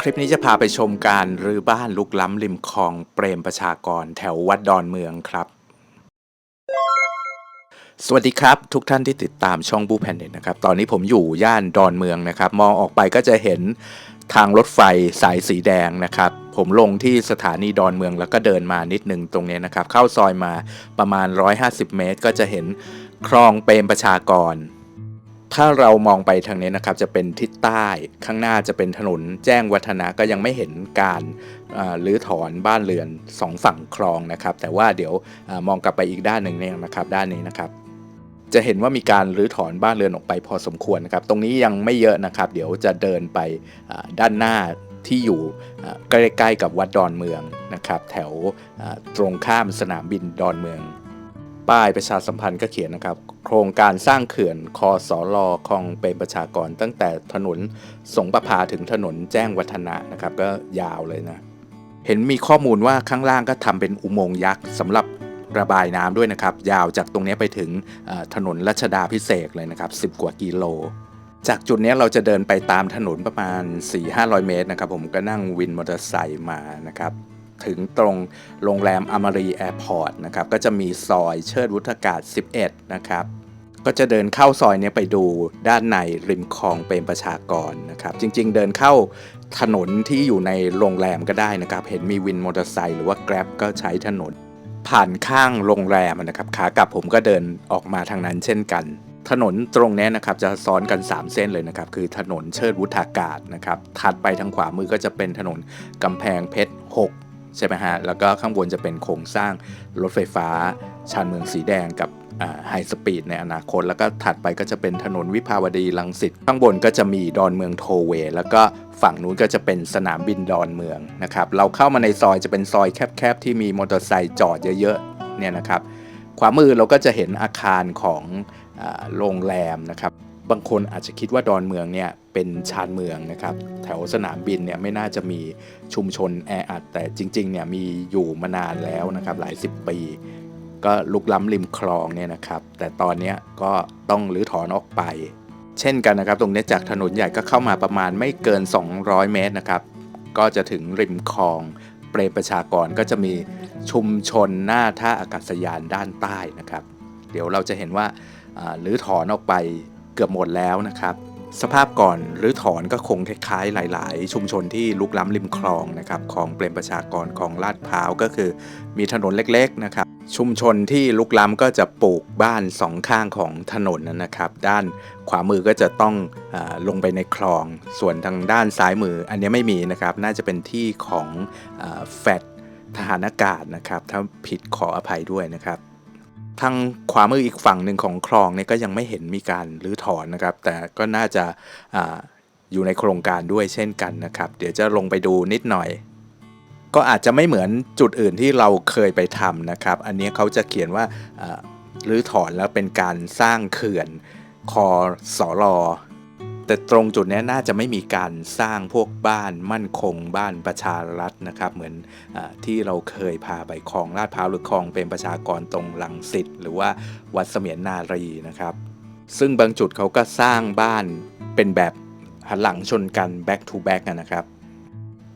คลิปนี้จะพาไปชมการรื้อบ้านลุกล้ำริมคลองเปรมประชากรแถววัดดอนเมืองครับ สวัสดีครับ ทุกท่านที่ติดตามช่องบูแพนเน็ตนะครับ ตอนนี้ผมอยู่ย่านดอนเมืองนะครับ มองออกไปก็จะเห็นทางรถไฟสายสีแดงนะครับ ผมลงที่สถานีดอนเมืองแล้วก็เดินมานิดนึงตรงนี้นะครับ เข้าซอยมาประมาณ 150 เมตร ก็จะเห็นคลองเปรมประชากร ถ้าเรามองไปทางนี้นะครับจะเป็นทิศใต้ข้างหน้าจะเป็นถนนแจ้งวัฒนะก็ยังไม่เห็นการรื้อถอนบ้านเรือนสองฝั่งคลองนะครับ แต่ว่าเดี๋ยวอมองกลับไปอีกด้านหนึ่งเนี่ยนะครับ ด้านนี้นะครับจะเห็นว่ามีการรื้อถอนบ้านเรือนออกไปพอสมควรนะครับ ตรงนี้ยังไม่เยอะนะครับ เดี๋ยวจะเดินไปด้านหน้าที่อยู่ใกล้ๆกับวัดดอนเมืองนะครับ แถวตรงข้ามสนามบินดอนเมือง ป้ายประชาสัมพันธ์ก็เขียนนะครับ โครงการสร้างเขื่อนคอสอลอคลองเป็นประชากรตั้งแต่ถนนสงประพาถึงถนนแจ้งวัฒนะนะครับ ก็ยาวเลยนะ เห็นมีข้อมูลว่าข้างล่างก็ทำเป็นอุโมงค์ยักษ์สำหรับระบายน้ำด้วยนะครับ ยาวจากตรงนี้ไปถึงถนนรัชดาพิเศษเลยนะครับ 10 กว่ากิโล จากจุดนี้เราจะเดินไปตามถนนประมาณ 4-500 เมตรนะครับ ผมก็นั่งวินมอเตอร์ไซค์มานะครับ ถึงตรงโรงแรมอมรีแอร์พอร์ตนะครับก็จะมีซอยเชิดวุฒากาศ 11 นะครับ ก็จะเดินเข้าซอยนี้ไปดูด้านในริมคลองเปรมประชากรนะครับ จริงๆ เดินเข้าถนนที่อยู่ในโรงแรมก็ได้นะครับ เห็นมีวินมอเตอร์ไซค์หรือว่า Grab ก็ใช้ถนน ผ่านข้างโรงแรมนะครับขากลับผมก็เดินออกมาทางนั้นเช่นกันถนนตรงนี้นะครับจะซ้อนกัน 3 เส้นเลยนะครับ คือถนนเชิดวุฒากาศนะครับ ถัดไปทางขวามือก็จะเป็นถนนกำแพงเพชร 6 ใช่ไหมฮะ แล้วก็ข้างบนจะเป็นโครงสร้างรถไฟฟ้า ชานเมืองสีแดงกับไฮสปีดในอนาคต แล้วก็ถัดไปก็จะเป็นถนนวิภาวดีรังสิตข้างบนก็จะมีดอนเมืองโทเวแล้วก็ฝั่งนู้นก็จะเป็นสนามบินดอนเมืองนะครับ เราเข้ามาในซอยจะเป็นซอยแคบๆ ที่มีมอเตอร์ไซค์จอดเยอะๆเนี่ยนะครับขวามือเราก็จะเห็นอาคารของอโรงแรมนะครับ บางคนอาจจะคิดว่าดอนเมืองเนี่ยเป็นชานเมืองนะครับ แถวสนามบินเนี่ยไม่น่าจะมีชุมชนแออัด แต่จริงๆเนี่ยมีอยู่มานานแล้วนะครับหลายสิบปี ก็ลุกล้ำริมคลองเนี่ยนะครับ แต่ตอนนี้ก็ต้องรื้อถอนออกไป เช่นกันนะครับ ตรงนี้จากถนนใหญ่ก็เข้ามาประมาณไม่เกิน 200 เมตรนะครับ ก็จะถึงริมคลอง เปรมประชากรก็จะมีชุมชนหน้าท่าอากาศยานด้านใต้นะครับ เดี๋ยวเราจะเห็นว่าอ่ารื้อถอนออกไป เกือบหมดแล้วนะครับ สภาพก่อนหรือถอนก็คงคล้ายๆ หลาย ๆ ชุมชนที่ลุกล้ำริมคลองนะครับของเปรมประชากรของลาดพร้าวก็คือ มีถนนเล็กๆนะครับชุมชนที่ลุกล้ำก็จะปลูกบ้านสองข้างของถนนนะครับ ด้านขวามือก็จะต้องอลงไปในคลอง ส่วนทางด้านซ้ายมืออันนี้ไม่มีนะครับ น่าจะเป็นที่ของอแฟดทหารอากาศนะครับ ถ้าผิดขออภัยด้วยนะครับ ทางขวามืออีกฝั่งหนึ่งของคลองเนี่ยก็ยังไม่เห็นมีการรื้อถอนนะครับ แต่ก็น่าจะออยู่ในโครงการด้วยเช่นกันนะครับ เดี๋ยวจะลงไปดูนิดหน่อย ก็อาจจะไม่เหมือนจุดอื่นที่เราเคยไปทำนะครับ อันนี้เขาจะเขียนว่าอ่ารื้อถอนแล้วเป็นการสร้างเขื่อนคอสอรอ แต่ตรงจุดนี้น่าจะไม่มีการสร้างพวกบ้านมั่นคงบ้านประชารัฐนะครับ เหมือนอที่เราเคยพาไปคลองลาดพร้าวหรือคลองเป็นประชากรตรงลังสิตหรือว่าวัดเสมียนนารีนะครับ ซึ่งบางจุดเขาก็สร้างบ้านเป็นแบบหันหลังชนกัน back to back นะครับ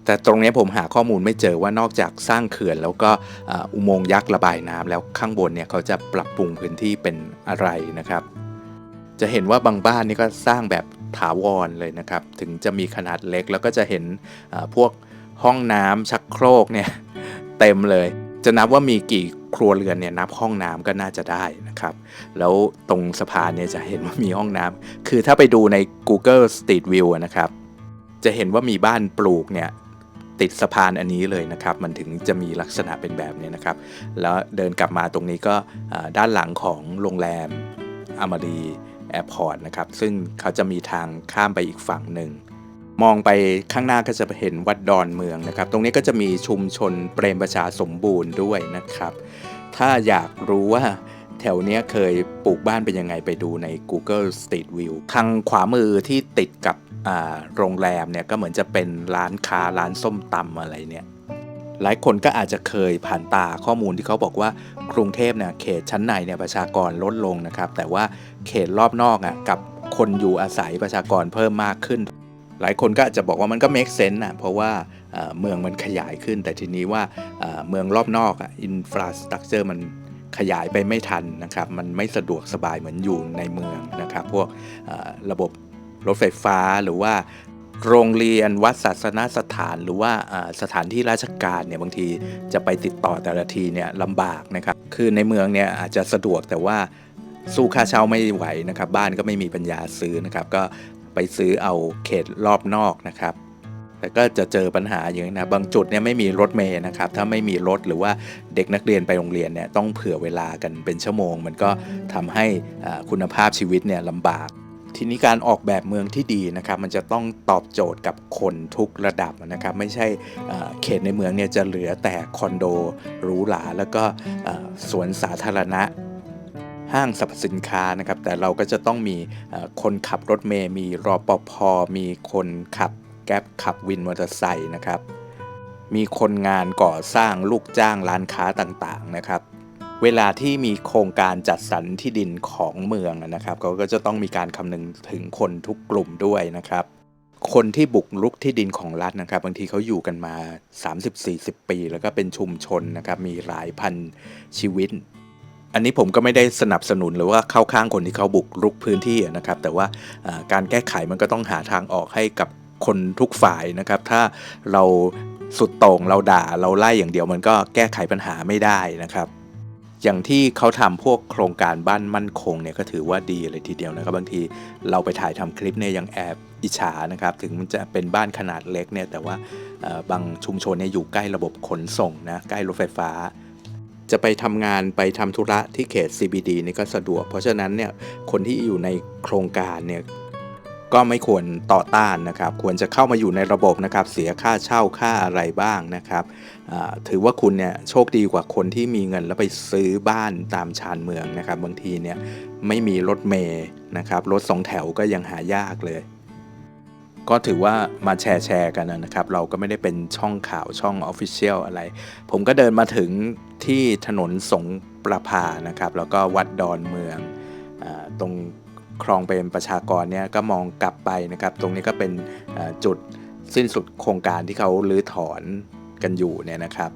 แต่ตรงนี้ผมหาข้อมูลไม่เจอว่านอกจากสร้างเขื่อน แล้วก็อุโมงค์ยักษ์ระบายน้ำแล้วข้างบนเนี่ยเขาจะปรับปรุงพื้นที่เป็นอะไรนะครับ จะเห็นว่าบางบ้านนี่ก็สร้างแบบ ถาวรเลยนะครับ ถึงจะมีขนาดเล็กแล้วก็จะเห็นพวกห้องน้ำชักโครกเนี่ยเต็มเลย จะนับว่ามีกี่ครัวเรือนเนี่ยนับห้องน้ำก็น่าจะได้นะครับ แล้วตรงสะพานเนี่ยจะเห็นว่ามีห้องน้ำคือถ้าไปดูใน Google Street View นะครับ จะเห็นว่ามีบ้านปลูกเนี่ยติดสะพานอันนี้เลยนะครับ มันถึงจะมีลักษณะเป็นแบบนี้นะครับ แล้วเดินกลับมาตรงนี้ก็ด้านหลังของโรงแรมอมรี แอร์พอร์ตนะครับ ซึ่งเขาจะมีทางข้ามไปอีกฝั่งหนึ่ง มองไปข้างหน้าก็จะเห็นวัดดอนเมืองนะครับ ตรงนี้ก็จะมีชุมชนเปรมประชาสมบูรณ์ด้วยนะครับ ถ้าอยากรู้ว่าแถวเนี้ยเคยปลูกบ้านเป็นยังไงไปดูใน Google Street View ทางขวามือที่ติดกับโรงแรมเนี่ยก็เหมือนจะเป็นร้านค้าร้านส้มตำอะไรเนี่ย หลายคนก็อาจจะเคยผ่านตาข้อมูลที่เขาบอกว่ากรุงเทพเนี่ยเขตชั้นในเนี่ยประชากรลดลงนะครับ แต่ว่าเขตรอบนอกอะกับคนอยู่อาศัยประชากรเพิ่มมากขึ้น หลายคนก็อาจจะบอกว่ามันก็ make sense นะเพราะว่าเมืองมันขยายขึ้น แต่ทีนี้ว่าเมืองรอบนอกอะอินฟราสตรักเจอร์มันขยายไปไม่ทันนะครับ มันไม่สะดวกสบายเหมือนอยู่ในเมืองนะครับ พวกระบบรถไฟฟ้าหรือว่า โรงเรียนวัดศาสนสถานหรือว่าสถานที่ราชการเนี่ยบางทีจะไปติดต่อแต่ละทีเนี่ยลำบากนะครับคือในเมืองเนี่ยอาจจะสะดวกแต่ว่าสู้ค่าเช่าไม่ไหวนะครับ บ้านก็ไม่มีปัญญาซื้อนะครับ ก็ไปซื้อเอาเขตรอบนอกนะครับแต่ก็จะเจอปัญหาอย่างนี้นะบางจุดเนี่ยไม่มีรถเมย์นะครับ ถ้าไม่มีรถหรือว่าเด็กนักเรียนไปโรงเรียนเนี่ยต้องเผื่อเวลากันเป็นชั่วโมง มันก็ทำให้คุณภาพชีวิตเนี่ยลำบาก ทีนี้การออกแบบเมืองที่ดีนะครับมันจะต้องตอบโจทย์กับคนทุกระดับนะครับไม่ใช่เขตในเมืองเนี่ยจะเหลือแต่คอนโดหรูหราแล้วก็สวนสาธารณะห้างสรรพสินค้านะครับแต่เราก็จะต้องมีคนขับรถเมย์มีรอปภมีคนขับแก๊ปขับวินมอเตอร์ไซค์นะครับมีคนงานก่อสร้างลูกจ้างร้านค้าต่างๆนะครับ เวลาที่มีโครงการจัดสรรที่ดินของเมืองนะครับเขาก็จะต้องมีการคำนึงถึงคนทุกกลุ่มด้วยนะครับ คนที่บุกรุกที่ดินของรัฐนะครับ บางทีเขาอยู่กันมา 30-40 ปี แล้วก็เป็นชุมชนนะครับ มีหลายพันชีวิต อันนี้ผมก็ไม่ได้สนับสนุนหรือว่าเข้าข้างคนที่เขาบุกรุกพื้นที่นะครับ แต่ว่าอ่าการแก้ไขมันก็ต้องหาทางออกให้กับคนทุกฝ่ายนะครับ ถ้าเราสุดโต่งเราด่าเราไล่อย่างเดียวมันก็แก้ไขปัญหาไม่ได้นะครับ อย่างที่เขาทำพวกโครงการบ้านมั่นคงเนี่ยก็ถือว่าดีเลยทีเดียวนะครับบางทีเราไปถ่ายทำคลิปเนี่ยยังแอบอิจฉานะครับถึงมันจะเป็นบ้านขนาดเล็กเนี่ยแต่ว่าบางชุมชนเนี่ยอยู่ใกล้ระบบขนส่งนะใกล้รถไฟฟ้า จะไปทำงานไปทำธุระที่เขต CBD นี่ก็สะดวก เพราะฉะนั้นเนี่ยคนที่อยู่ในโครงการเนี่ย ก็ไม่ควรต่อต้านนะครับ ควรจะเข้ามาอยู่ในระบบนะครับ เสียค่าเช่าค่าอะไรบ้างนะครับถือว่าคุณเนี่ยโชคดีกว่าคนที่มีเงินแล้วไปซื้อบ้านตามชานเมืองนะครับ บางทีเนี่ยไม่มีรถเมย์นะครับรถสองแถวก็ยังหายากเลย ก็ถือว่ามาแชร์แชร์กันนะครับ เราก็ไม่ได้เป็นช่องข่าวช่อง Official อะไร ผมก็เดินมาถึงที่ถนนสงประพานะครับ แล้วก็วัดดอนเมืองอตรง คลองเป็นประชากรเนี่ยก็มองกลับไปนะครับ ตรงนี้ก็เป็นจุดสิ้นสุดโครงการที่เขาลื้อถอนกันอยู่เนี่ยนะครับ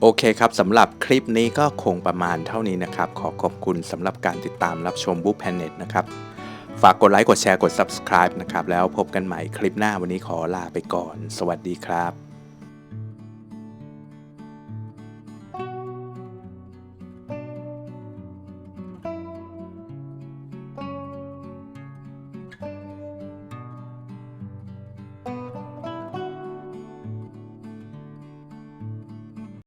โอเคครับสำหรับคลิปนี้ก็คงประมาณเท่านี้นะครับ ขอขอบคุณสำหรับการติดตามรับชมบุ๊ p แพนเน็ตนะครับ ฝากกดไลค์กดแชร์กด subscribe นะครับ แล้วพบกันใหม่คลิปหน้าวันนี้ขอลาไปก่อน สวัสดีครับ